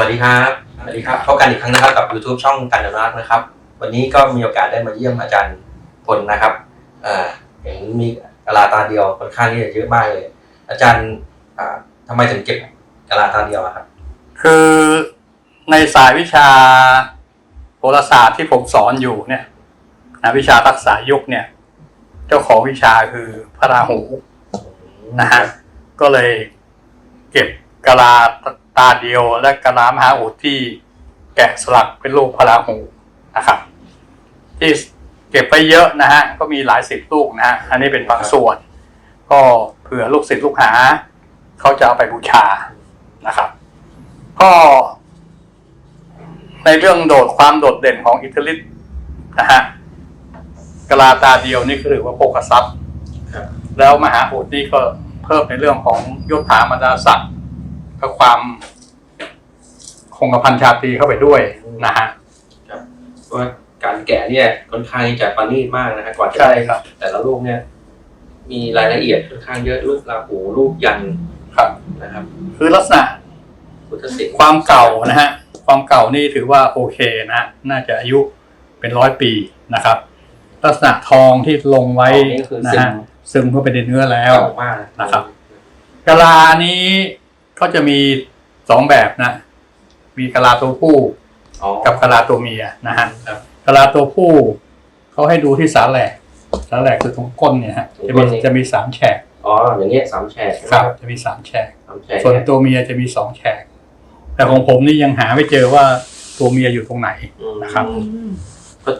วัสดีครับ สวัสดีครับ พบกันอีกครั้งนะครับกับ YouTube ช่องกันอนุรักนะครับ วันนี้ก็มีโอกาสได้มาเยี่ยมอาจารย์พลนะครับเออเห็นมีกะลาตาเดียวค่อนข้างที่จะเยอะมากเลย อาจารย์อ่าทำไมถึงเก็บกะลาตาเดียวครับ คือในสายวิชาโหราศาสตร์ที่ผมสอนอยู่เนี่ยนะวิชาทักษะยุคเนี่ย เจ้าของวิชาคือพระราหูนะฮะก็เลยเก็บกะลา ตาเดียว และกะลามหาอุดที่แกะสลักเป็นรูปพระราหูนะครับ ที่เก็บไปเยอะนะฮะก็มีหลายสิบลูกนะฮะอันนี้เป็นบางส่วน ก็เผื่อลูกศิษย์ลูกหา เขาจะเอาไปบูชานะครับ ก็ในเรื่องโดดความโดดเด่นของอิตาลีนะฮะกะลาตาเดียวนี่คือถือว่าโภคทรัพย์ครับแล้วมหาอุดนี่ก็เพิ่มในเรื่องของยศถาบรรดาศักดิ์ และความคงกระพันชาตรีเข้าไปด้วยนะฮะครับเพราะว่าการแกะเนี่ยค่อนข้างที่จะประณีตมากนะครับกว่าจะใช่ได้ครับ แต่ละรูปเนี่ย มีรายละเอียดค่อนข้างเยอะรูปราหูรูปยันต์ครับ นะครับ คือลักษณะพุทธศิลป์ความเก่านะฮะความเก่านี่ถือว่าโอเคนะฮะน่าจะอายุเป็นร้อยปีนะครับ ลักษณะทองที่ลงไว้อ๋อนี่คือนะซึมฮะซึมเข้าไปในเนื้อแล้ว เก่ามากนะครับ กะลานี้ ก็จะมีสองแบบนะ มีกะลาตัวผู้อ๋อกับกะลาตัวเมียนะฮะครับกะลาตัวผู้เขาให้ดูที่สาแหลกสาแหลกคือตรงก้นเนี่ยฮะตรงก้จะมีนนี่จะมีสามแฉกอ๋ออย่างเงี้ยสามแฉกใช่ไหมครับ จะมีสามแฉกสามแฉกส่วนตัวเมียจะมีสองแฉก แต่ของผมนี่ยังหาไม่เจอว่าตัวเมียอยู่ตรงไหนอืมนะครับก็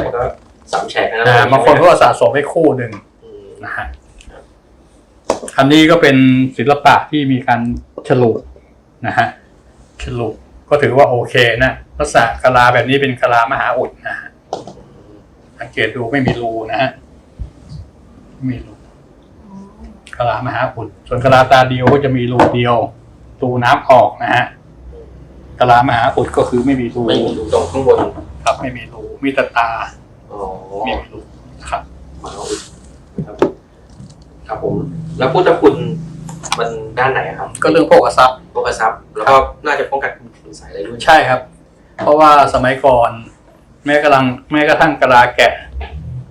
แต่ก็สามแฉกนะอ่าบางคนเขาก็สะสมไว้คู่หนึ่งอืมนะฮะ อันนี้ก็เป็นศิลปะที่มีการฉลุนะฮะฉลุก็ถือว่าโอเคนะลักษณะกะลาแบบนี้เป็นกะลามหาอุดนะฮะสังเกตดูไม่มีรูนะฮะไม่มีรูกะลามหาอุดส่วนกะลาตาเดียวก็จะมีรูเดียวรูน้ำออกนะฮะกะลามหาอุดก็คือไม่มีรูไม่มีดูตรงข้างบนครับ ไม่มีรูมีแต่ตาอ๋อไม่มีรูครับมาเอาอีกครับ ครับผม แล้วพุทธคุณมันด้านไหนอะครับก็เรื่องโภคทรัพย์โภคทรัพย์แล้วก็น่าจะป้องกันคุณใสยอะไรด้วยใช่ครับ เพราะว่าสมัยก่อน แม้กำลังแม้กระทั่งกะลาแกะ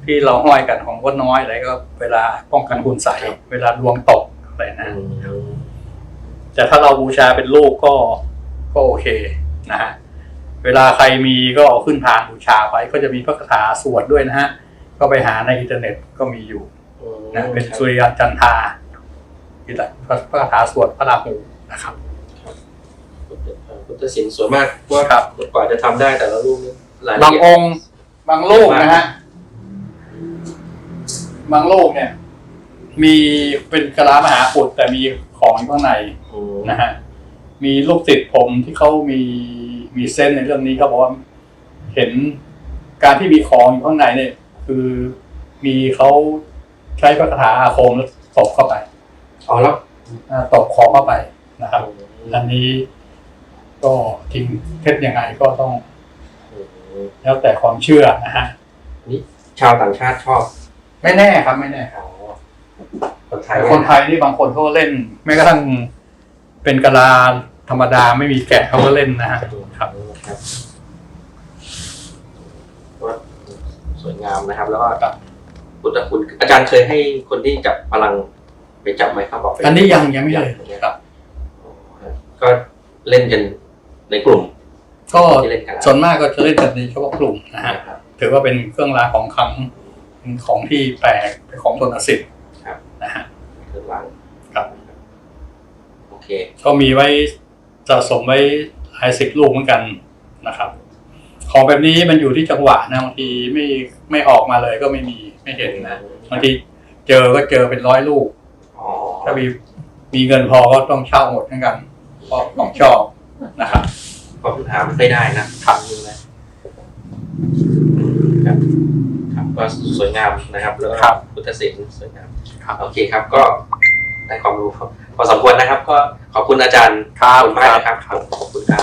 ที่เราห้อยกันของวัดน้อยอะไรก็ เวลาป้องกันคุณใสยเวลาดวงตกอะไรอืนะมแต่ถ้าเราบูชาเป็นลูกก็ก็โอเคนะฮะเวลาใครมีก็เอาขึ้นพานบูชาไว้ก็จะมีพระคาถาสวดด้วยนะฮะ ก็ไปหาในอินเทอร์เน็ตก็มีอยู่ นะเป็นสุริยันจันทราที่พระคาถาสวดพระราหูนะครับพุทธศิลป์สวยมากว่าครับกว่าจะทำได้แต่ละรูปนี่รายละบางเอียดองค์บางลูกนะฮะบางลูกเนี่ย มีเป็นกะลามหาอุดแต่มีของอยู่ข้างในอืมนะฮะมีลูกติดผมที่เขามีมีเส้นในเรื่องนี้เขาบอกว่าเห็นการที่มีของอยู่ข้างในเนี่ย คือมีเขา ใช้พระคาถาอาคมแล้วตบเข้าไปอ๋อแล้วอ่าตบของเข้าไปนะครับ อันนี้ก็จริงเท็จยังไงก็ต้องอืมแล้วแต่ความเชื่อนะฮะนี่ชาวต่างชาติชอบไม่แน่ครับไม่แน่ครับอ๋อคนไทยคนไทยนี่บางคนเขาก็เล่นแม้กระทั่งเป็นกะลาธรรมดาไม่มีแกะเขาก็เล่นนะฮะครับ ครับว่าสวยงามนะครับ แล้วก็ครับ พุทธคุณ อาจารย์เคยให้คนที่จับพลังไปจับไหมครับบอกไปอันนี้ยังยังไม่เลยครับก็เล่นกันในกลุ่ม ก็ที่เล่นกันส่วนมากก็จะเล่นกันในเฉพาะกลุ่มนะฮะครับถือว่าเป็นเครื่องรางของขลังเป็นของที่แปลกเป็นของทนสิทธิ์ครับนะฮะเครื่องรางครับโอเค ก็มีไว้สะสมไว้หลายสิบลูกเหมือนกันนะครับ ของแบบนี้มันอยู่ที่จังหวะนะบางทีไม่ไม่ออกมาเลยก็ไม่มีไม่เห็นนะบางทีเจอก็เจอเป็นร้อยลูกอ๋อถ้ามีมีเงินพอก็ต้องเช่าหมดเหมือนกันเพราะของชอบนะครับก็หาไม่ค่อยได้นะทำอยู่เลยครับครับก็สวยงามนะครับแล้วก็ครับพุทธศิลป์สวยงามครับโอเคครับก็ได้ความรู้พอสมควรนะครับ ก็ขอบคุณอาจารย์ครับขอบคุณมากนะครับขอบคุณครับ